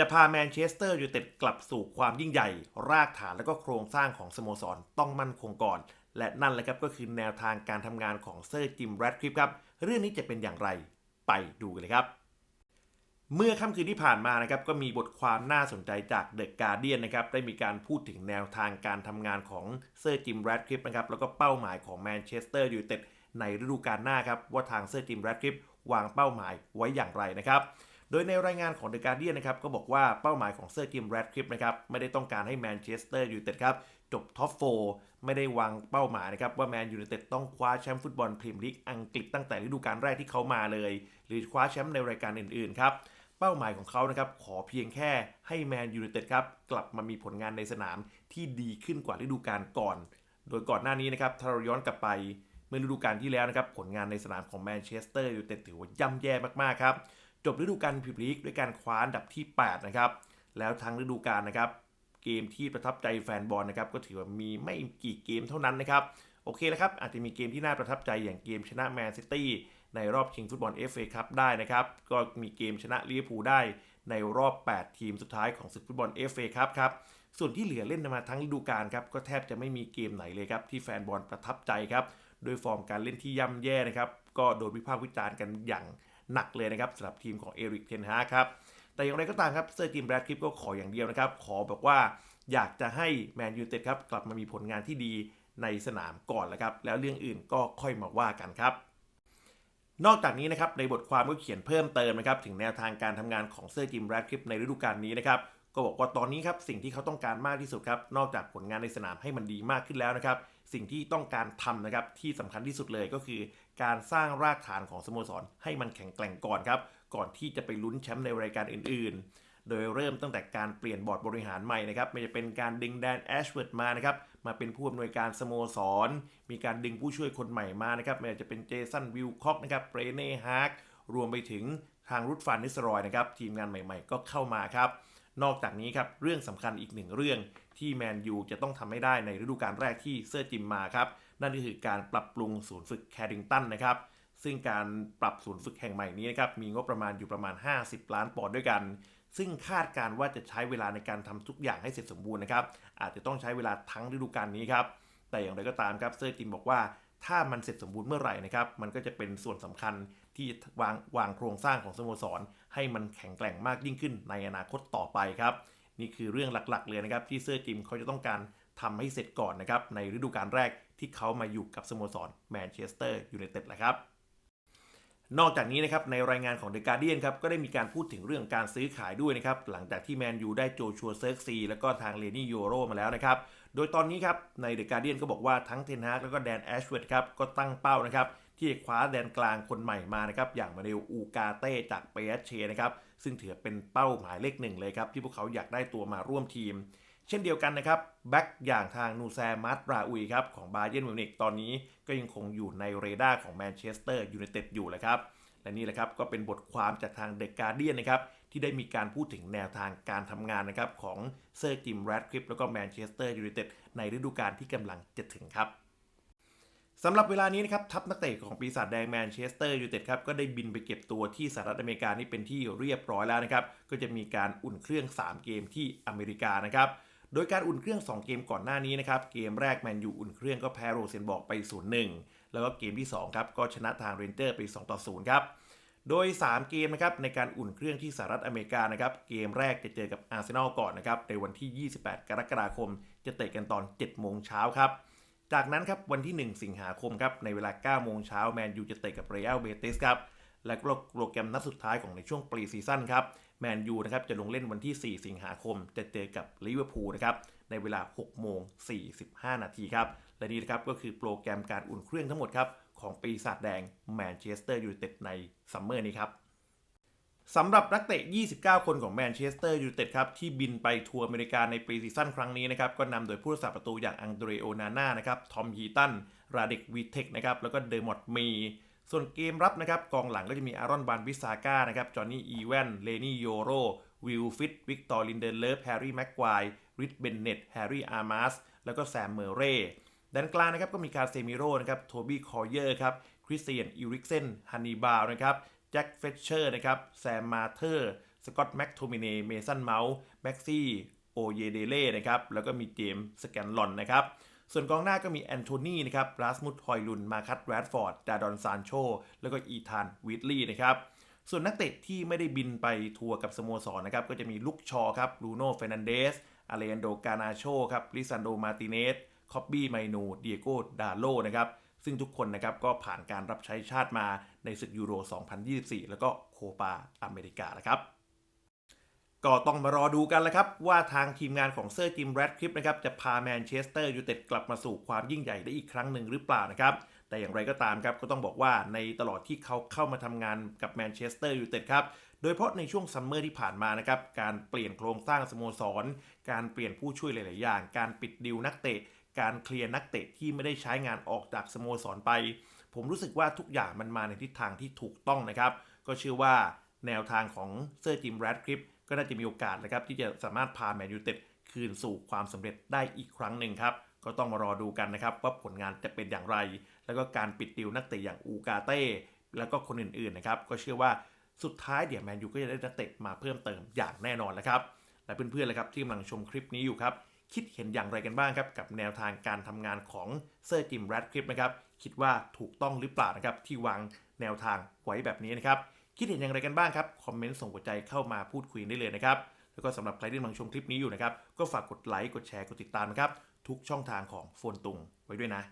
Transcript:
จะพาแมนเชสเตอร์ยูไนเต็ดกลับสู่ความยิ่งใหญ่ รากฐานและก็โครงสร้างของสโมสรต้องมั่นคงก่อน และนั่นแหละครับก็คือแนวทางการทำงานของเซอร์จิมแรดคลิปครับเรื่องนี้จะเป็นอย่างไรไปดูกันเลยครับ เมื่อค่ำคืนที่ผ่านมานะครับก็มีบทความน่าสนใจจากเดอะการเดียนนะครับได้มีการพูดถึงแนวทางการทำงานของเซอร์จิมแรดคลิปนะครับแล้วก็เป้าหมายของแมนเชสเตอร์ยูไนเต็ดในฤดูกาลหน้าครับว่าทางเซอร์จิมแรดคลิปวางเป้าหมายไว้อย่างไรนะครับ โดยในรายงานของ The Guardian นะครับก็บอกว่าเป้าหมายของเซอร์จิมแรดคลิปนะครับไม่ได้ต้องการให้แมนเชสเตอร์ยูไนเต็ดครับจบท็อปโฟไม่ได้วางเป้าหมายนะครับว่าแมนยูไนเต็ดต้องคว้าแชมป์ฟุตบอลพรีเมียร์ลีกอังกฤษตั้งแต่ฤดูกาลแรกที่เขามาเลย หรือคว้าแชมป์ในรายการอื่นๆครับเป้าหมายของเขานะครับขอเพียงแค่ให้แมนยูไนเต็ดครับกลับมามีผลงานในสนามที่ดีขึ้นกว่าฤดูกาลก่อน โดยก่อนหน้านี้นะครับถ้าเราย้อนกลับไปเมื่อฤดูกาลที่แล้วนะครับผลงานในสนามของแมนเชสเตอร์ยูไนเต็ดถือว่าย่ำแย่มากๆครับ จบฤดูกาลพรีเมียร์ลีกด้วยการคว้าอันดับที่ 8 นะครับ แล้วทั้งฤดูกาลนะครับ เกมที่ประทับใจแฟนบอลนะครับ ก็ถือว่ามีไม่กี่เกมเท่านั้นนะครับ โอเคแล้วครับ อาจจะมีเกมที่น่าประทับใจอย่างเกมชนะแมนซิตี้ในรอบชิงฟุตบอล FA คัพได้นะครับ ก็มีเกมชนะลิเวอร์พูลได้ในรอบ 8 ทีมสุดท้ายของศึกฟุตบอล FA คัพครับ ส่วนที่เหลือเล่นมาทั้งฤดูกาลครับ ก็แทบจะไม่มีเกมไหนเลยครับที่แฟนบอลประทับใจครับ โดยฟอร์มการเล่นที่ย่ำแย่นะครับ ก็โดนวิพากษ์วิจารณ์กันอย่าง หนักเลยนะครับสำหรับทีมของเอริกเทนฮาครับแต่อย่างไรก็ตามครับเซอร์จิมแบรดคลิปก็ขออย่างเดียวนะครับ ขอบอกว่าอยากจะให้แมนยูเต็ดครับกลับมามีผลงานที่ดีในสนามก่อนแล้วครับ แล้วเรื่องอื่นก็ค่อยมาว่ากันครับ นอกจากนี้นะครับในบทความก็เขียนเพิ่มเติมนะครับถึงแนวทางการทำงานของเซอร์จิมแบรดคลิปในฤดูกาลนี้นะครับก็บอกว่าตอนนี้ครับสิ่งที่เขาต้องการมากที่สุดครับนอกจากผลงานในสนามให้มันดีมากขึ้นแล้วนะครับ สิ่งที่ต้องการทำนะครับที่สำคัญที่สุดเลยก็คือ การสร้างรากฐานของสโมสร ให้มันแข็งแกร่งก่อนครับก่อนที่จะไปลุ้นแชมป์ในรายการอื่น ๆ โดยเริ่มตั้งแต่การเปลี่ยนบอร์ดบริหารใหม่นะครับไม่จะเป็นการดึงแดนแอชเวิร์ดมานะครับมาเป็นผู้อำนวยการสโมสร มีการดึงผู้ช่วยคนใหม่มานะครับไม่ว่าจะเป็นเจสันวิลคอกนะครับเบรเน่ฮาร์กรวมไปถึงทางรุดฟานนิสรอยนะครับทีมงานใหม่ ๆ ก็เข้ามาครับ นอกจากนี้ครับเรื่องสำคัญอีกหนึ่งเรื่องที่แมนยูจะต้องทำให้ได้ในฤดูกาลแรกที่เซอร์จิมมาครับนั่นก็คือการปรับปรุงศูนย์ฝึกแคริงตันนะครับซึ่งการปรับศูนย์ฝึกแห่งใหม่นี้นะครับมีงบประมาณอยู่ประมาณ 50 ล้านปอนด์ด้วยกัน ซึ่งคาดการณ์ว่าจะใช้เวลาในการทำทุกอย่างให้เสร็จสมบูรณ์นะครับอาจจะต้องใช้เวลาทั้งฤดูกาลนี้ครับแต่อย่างไรก็ตามครับเซอร์จิมบอกว่าถ้ามันเสร็จสมบูรณ์เมื่อไหร่นะครับมันก็จะเป็นส่วนสำคัญ ที่วางวางโครงสร้างของสโมสร ให้มันแข็งแกร่งมากยิ่งขึ้นในอนาคตต่อไปครับ นี่คือเรื่องหลักๆ เลยนะครับที่เซอร์จิมเขาจะต้องการทำให้เสร็จก่อนนะครับในฤดูกาลแรกที่เขามาอยู่กับสโมสรแมนเชสเตอร์ยูไนเต็ดแหละครับนอกจากนี้นะครับในรายงานของ The Guardian ครับก็ได้มีการพูดถึงเรื่องการซื้อขายด้วยนะครับหลังจากที่แมนยูได้โจชัวเซิร์กซีแล้วก็ทางเลนี่โยโรมาแล้วนะครับโดยตอนนี้ครับใน The Guardian ก็บอกว่าทั้งเทนฮากแล้วก็แดนแอชเวิร์ดครับก็ตั้งเป้านะครับ ที่คว้าแดนกลางคนใหม่มานะครับอย่างมาเดลอูกาเต้จากเปเชนะครับซึ่งถือเป็นเป้าหมายเลขหนึ่งเลยครับที่พวกเขาอยากได้ตัวมาร่วมทีม เช่นเดียวกันนะครับแบ็กอย่างทางนูแซมัตราอุยครับของบาเยร์นมิวนิกตอนนี้ก็ยังคงอยู่ในเรดาร์ของแมนเชสเตอร์ยูไนเต็ดอยู่แหละครับและนี่แหละครับก็เป็นบทความจากทางเดอะการเดียนนะครับที่ได้มีการพูดถึงแนวทางการทำงานนะครับของเซอร์จิมแรดคลิปแล้วก็แมนเชสเตอร์ยูไนเต็ดในฤดูกาลที่กำลังจะถึงครับ สำหรับเวลานี้นะครับทัพนักเตะของปีศาจแดงแมนเชสเตอร์ยูไนเต็ดครับก็ได้บินไปเก็บตัวที่สหรัฐอเมริกานี่เป็นที่เรียบร้อยแล้วนะครับก็จะมีการอุ่นเครื่อง 3 เกมที่อเมริกานะครับโดยการอุ่นเครื่อง 2 เกมก่อนหน้านี้นะครับเกมแรกแมนยูอุ่นเครื่องก็แพ้โรเซนบอกไป 0-1 แล้วก็เกมที่2ครับก็ชนะทางเรนเจอร์ไป2-0ครับโดย 3 เกมนะครับในการอุ่นเครื่องที่สหรัฐอเมริกานะครับเกมแรกจะเจอกับอาร์เซนอลก่อนนะครับในวันที่ 28 กรกฎาคม จะเตะกันตอน 7 โมงเช้าครับ จากนั้นครับวันที่ 1 สิงหาคมครับในเวลา 9 โมงเช้าแมนยูจะเตะกับเรอัลเบติสครับและก็โปรแกรมนัดสุดท้ายของในช่วงปรีซีซั่นครับแมนยูนะครับจะลงเล่นวันที่ 4 สิงหาคม จะเจอกับลิเวอร์พูลนะครับในเวลา 6 โมง 45 นาทีครับ และนี่นะครับก็คือโปรแกรมการอุ่นเครื่องทั้งหมดครับของปีศาจแดงแมนเชสเตอร์ยูไนเต็ดในซัมเมอร์นี้ครับ สำหรับนักเตะ 29 คนของแมนเชสเตอร์ยูไนเต็ดครับที่บินไปทัวร์อเมริกาในปรีซีซั่นครั้งนี้นะครับก็นำโดยผู้รักษาประตูอย่างอังเดรโอนาน่านะครับทอมฮีตัน ราเด็กวีเทคนะครับแล้วก็เดอร์มอดมี ส่วนเกมรับนะครับกองหลังก็จะมีอารอนบานวิสาก้านะครับจอห์นนี่อีแวนเลนี่โยโรวิลฟิตวิกตอร์ลินเดนเลฟแฮร์รี่แม็กควายริดเบนเน็ตแฮร์รี่อาร์มาสแล้วก็แซมเมอร์เร่ด้านกลางนะครับก็มีคาเซมิโร่นะครับโทบี้คอเยอร์ครับคริสเตียนอิริกเซนฮันนีบาลนะครับ แจ็คเฟชเชอร์นะครับแซมมาเธอร์สกอตแม็กโทมิเนเมสันเมาส์แม็กซี่โอเยเดเล่นะครับแล้วก็มีเจมส์สแกนลอนนะครับส่วนกองหน้าก็มีแอนโทนีนะครับราสมุดฮอยลุน มาคัตแรดฟอร์ด ดาดอนซานโช แล้วก็อีธานวิทลีย์นะครับ ส่วนนักเตะที่ไม่ได้บินไปทัวร์กับสโมสรนะครับ ก็จะมีลุกชอครับลูโน่เฟรนันเดสอาเลนโดกานาโชครับลิซันโดมาติเนสคอบบี้ไมนูเดียโกดาโลนะครับ ซึ่งทุกคนนะครับก็ผ่านการรับใช้ชาติมาในศึกยูโร 2024 แล้วก็โคปาอเมริกานะครับก็ต้องมารอดูกันแล้วครับ ว่าทางทีมงานของเซอร์จิมแรดคลิปนะครับจะพาแมนเชสเตอร์ยูไนเต็ดกลับมาสู่ความยิ่งใหญ่ได้อีกครั้งหนึ่งหรือเปล่านะครับ แต่อย่างไรก็ตามครับก็ต้องบอกว่าในตลอดที่เขาเข้ามาทำงานกับแมนเชสเตอร์ยูไนเต็ดครับ โดยเฉพาะในช่วงซัมเมอร์ที่ผ่านมานะครับ การเปลี่ยนโครงสร้างสโมสร การเปลี่ยนผู้ช่วยหลาย ๆ อย่าง การปิดดิวนักเตะ การเคลียร์นักเตะที่ไม่ได้ใช้งานออกจากสโมสรไป ผมรู้สึกว่าทุกอย่างมันมาในทิศทางที่ถูกต้องนะครับ ก็เชื่อว่าแนวทางของเซอร์จิมแรดคลิปก็น่าจะมีโอกาสนะครับที่จะสามารถพาแมนยูเต็ดคืนสู่ความสำเร็จได้อีกครั้งหนึ่งครับ ก็ต้องมารอดูกันนะครับว่าผลงานจะเป็นอย่างไร แล้วก็การปิดดิวนักเตะอย่างอูกาเต้แล้วก็คนอื่นๆนะครับก็เชื่อว่าสุดท้ายเดี๋ยวแมนยูก็จะได้นักเตะมาเพิ่มเติมอย่างแน่นอนแล้วครับและเพื่อนๆเลยครับที่กำลังชมคลิปนี้อยู่ครับ คิดเห็นอย่างไรกันบ้างครับกับแนวทางการทำงานของเซอร์จิมแรดคลิปนะครับคิดว่าถูกต้องหรือเปล่านะครับที่วางแนวทางไว้แบบนี้นะครับคิดเห็นอย่างไรกันบ้างครับคอมเมนต์ส่งหัวใจเข้ามาพูดคุยได้เลยนะครับแล้วก็สำหรับใครที่กำลังชมคลิปนี้อยู่นะครับก็ฝากกดไลค์กดแชร์กดติดตามนะครับทุกช่องทางของโฟนตุงไว้ด้วยนะ